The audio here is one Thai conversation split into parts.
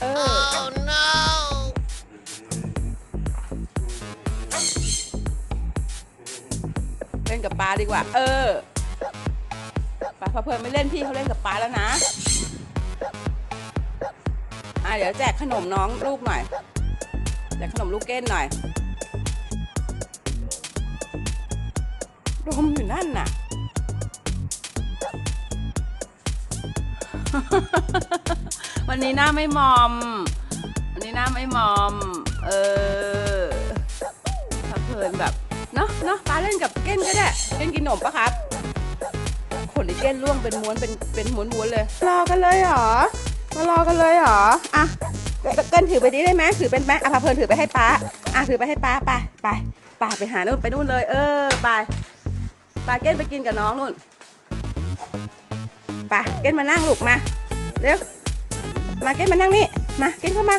เออเล่นกับปลาดีกว่า เออปลาพอเพลินไม่เล่นพี่เขาเล่นกับปลาแล้วนะอะเดี๋ยวแจกขนมน้องลูกหน่อยแจกขนมลูกเก้นหน่อยดมอยู่นั่นน่ะ วันนี้หน้าไม่มอม วันนี้หน้าไม่มอม เออถ้าเพลินแบบ เนาะเนาะปลาเล่นกับเก้นก็ได้เก้นกินขนมปะครับขนไอ้เก้นร่วงเป็นม้วนเป็นเป็นม้วนม้วนๆเลย รอกันเลยเหรอ มารอกันเลยเหรอ อะ เกินถือไปนี้ได้ไหมถือเป็นไหมอะพาเพลินถือไปให้ป้า อะถือไปให้ป้าไปไปไปไปหานู่นไปนู่นเลย เออไปไปเก้นไปกินกับน้องนู่นไปเก้นมานั่งลูกมาเร็ว มาเก้นมานั่งนี่ มาเก้นเข้ามา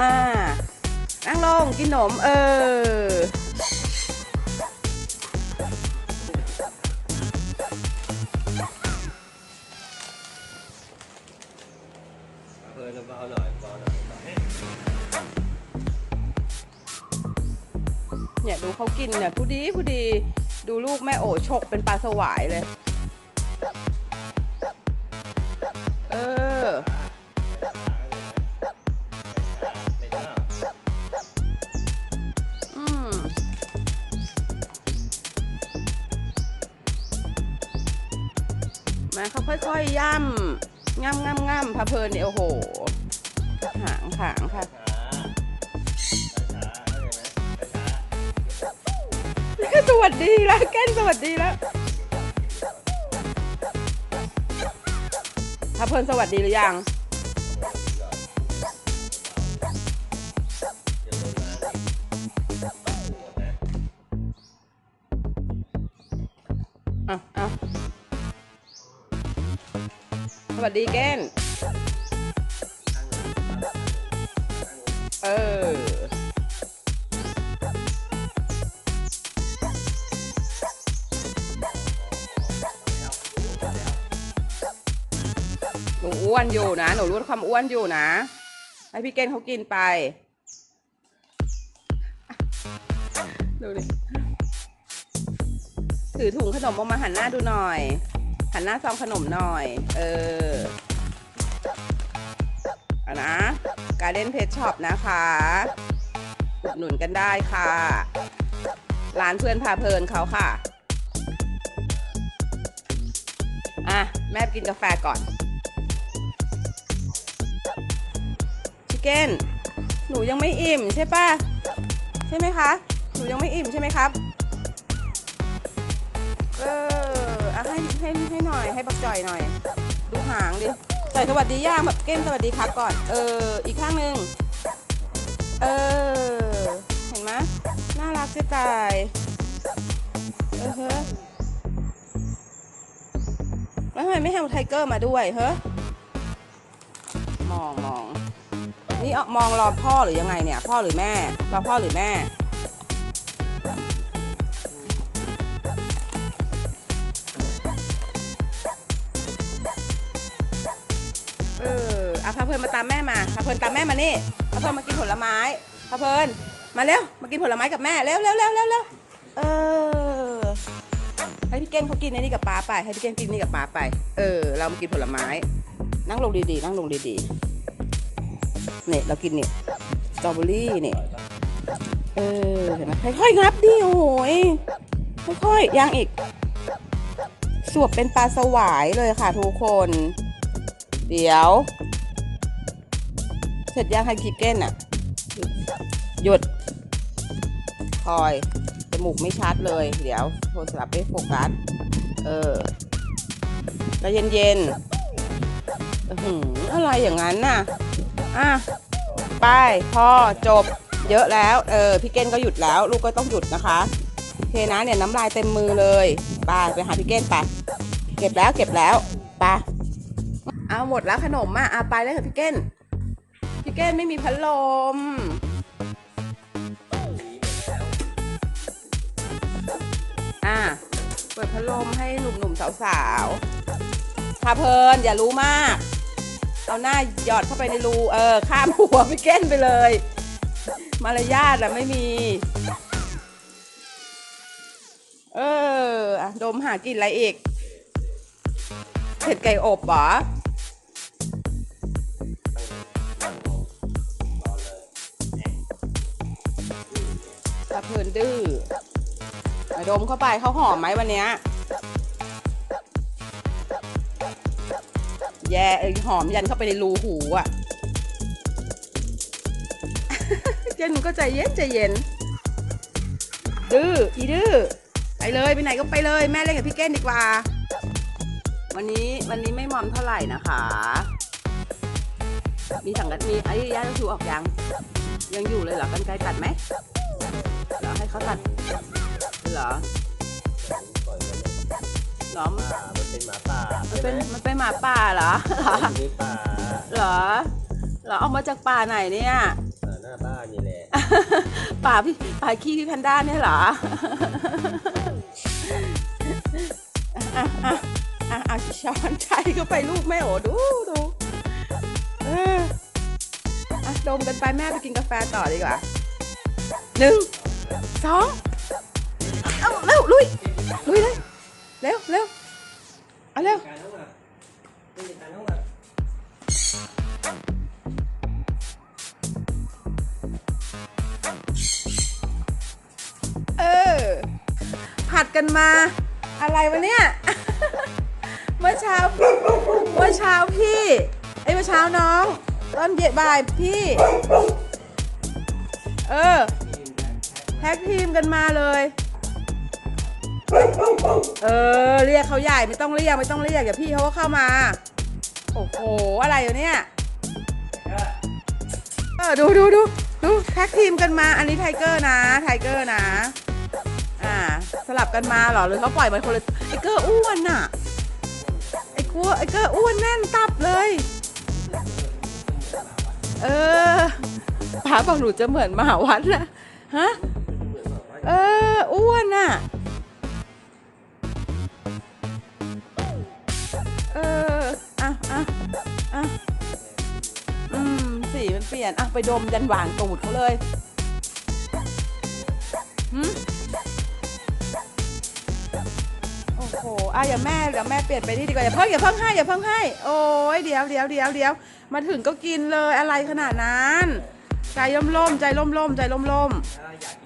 อ่า นั่งลงกินขนม เออ เออเบาหน่อยเบาหน่อยเนี่ยดูเขากินเนี่ยผู้ดีผู้ดี ดูลูกแม่โอฉกเป็นปลาสวายเลย มาเขาค่อยๆย่ำง่ำง่ำง่ำพะเพลินเนี่ยโอ้โห หางหางค่ะช้าช้าเข้าใจไหมช้าสวัสดีแล้วแก้นสวัสดีแล้วพะเพลินสวัสดีหรือยัง สวัสดีแก้น เออ หนูอ้วนอยู่นะ หนูลดความอ้วนอยู่นะ ให้พี่เก้นเขากินไป ดูดิถือถุงขนมออกมาหันหน้าดูหน่อย หันหน้าซองขนมหน่อย เออเอานะการเล่นเพจช็อปนะคะอุดหนุนกันได้ค่ะ ร้านเพื่อนพาเพลินเขาค่ะ อะ แม่ไปกินกาแฟก่อนชิคเก้นหนูยังไม่อิ่มใช่ปะใช่ไหมคะ หนูยังไม่อิ่มใช่ไหมครับ ให้ให้หน่อยให้บักจ่อยหน่อย ดูหางดิจ่อยสวัสดีย่างแบบเก้นสวัสดีครับก่อน เออ อีกข้างหนึ่งเออ เห็นไหมน่ารักจะตาย เออเฮ้อแล้วทำไมไม่ให้ไทเกอร์มาด้วยเฮ้อมองมองนี่เอามองรอพ่อหรือยังไงเนี่ย พ่อหรือแม่รอพ่อหรือแม่ เพลินมาตามแม่มาพาเพลินตามแม่มานี่พาเพลินมากินผลไม้พาเพลินมาเร็วมากินผลไม้กับแม่เร็วเร็วเร็วเร็วเร็วเออให้พี่เก้งเขากินในนี่กับป้าไป ให้พี่เก้งกินนี่กับป้าไป เออ เรามากินผลไม้ นั่งลงดีๆ นั่งลงดีๆเนี่ยเรากินเนี่ยสตรอเบอรี่เนี่ยเออเห็นไหมค่อยๆงับดิโอ้ยค่อยๆย่างอีก สวบเป็นปลาสวายเลยค่ะทุกคน เดี๋ยว เสร็จย่างให้คิกเก้นอะ หยุด คอย จมูกไม่ชัดเลย เดี๋ยวโทรศัพท์ไม่โฟกัส เออแล้วเย็นๆอื้อะไรอย่างนั้นน่ะ อะ ไปพ่อจบ เยอะแล้ว เออ พี่เก้นก็หยุดแล้ว ลูกก็ต้องหยุดนะคะโอเคนะเนี่ยน้ำลายเต็มมือเลย ไปไปหาพี่เก้นไป เก็บแล้วเก็บแล้ว ไปเอาหมดแล้วขนมอะเอาไปเลยค่ะพี่เก้น เก้นไม่มีพัดลม อะ เปิดพัดลมให้หนุ่มๆสาวๆพาเพลินอย่ารู้มาก เอาหน้าหยอดเข้าไปในรู เออ ข้ามหัวพี่เก้นไปเลย มารยาทอะไม่มี เอออะดมหากินอะไรอีกเผ็ดไก่อบเหรอ เพินดื้อดมเข้าไปเขาหอมไหมวันเนี้ยแย่เอยหอมยันเข้าไปในรูหูอะเจนมันก็ใจเย็นใจเย็น ดื้ออีดื้อไปเลยไปไหนก็ไปเลยแม่เล่นกับพี่เก้นดีกว่า วันนี้วันนี้ไม่มอมเท่าไหร่นะคะ มีสังกัดมีไอ้ย่าชูออกยัง ยังอยู่เลยเหรอกันไกลตัดไหม เหรอให้เขาตัดเหรอปล่อยมันเหรอป่ามันเป็นหมาป่ามันเป็นมันเป็นหมาป่าเหรอเหรอนี่ป่าเหรอเหรอเอามาจากป่าไหนเนี่ยป่าหน้าบ้านนี่แหละป่าพี่ป่าขี้พี่แพนด้าเนี่ยเหรออะอะอะอะช้อนใจก็ไปลูกแม่โอ้ดูดูเอออะดมกันไปแม่ไปกินกาแฟต่อดีกว่า หนึ่งสองเอาเร็วลุยลุยเลยเร็วเร็วเอาเร็วเออผัดกันมา อะไรวะเนี่ย เมื่อเช้าเมื่อเช้าพี่ไอ้เมื่อเช้าน้อง ตอนเย็นบ่ายพี่ เออ ท็กทีมกันมาเลย เออ เรียกเขาใหญ่ไม่ต้องเรียกไม่ต้องเรียกเดี๋ยวพี่เขาก็เข้ามา โอ้โห อะไรอยู่เนี่ย เออ ดูดูดูดูแท็กทีมกันมา อันนี้ไทเกอร์นะ ไทเกอร์นะ อ่า สลับกันมาเหรอ หรือเขาปล่อยมันคนละไอเกอร์อ้วนน่ะ ไอ้กัวไอ้เกอร์อ้วนแน่นตับเลย เออป๋าบอกหนูจะเหมือนมหาวัดนะฮะ เออ อ้วนน่ะเออ อะอะอะอืม สีมันเปลี่ยน อะ ไปดมยันหวานตูดเขาเลยหืมโอ้โห อะอย่าแม่เดี๋ยวแม่เปลี่ยนไปนี่ดีกว่า อย่าเพิ่งอย่าเพิ่งให้อย่าเพิ่งให้ โอ้ยเดี๋ยวเดี๋ยวเดี๋ยวเดี๋ยว มาถึงก็กินเลยอะไรขนาดนั้น ใจล่มๆ ใจล่มๆ ใจล่มๆถ้าอยากกิ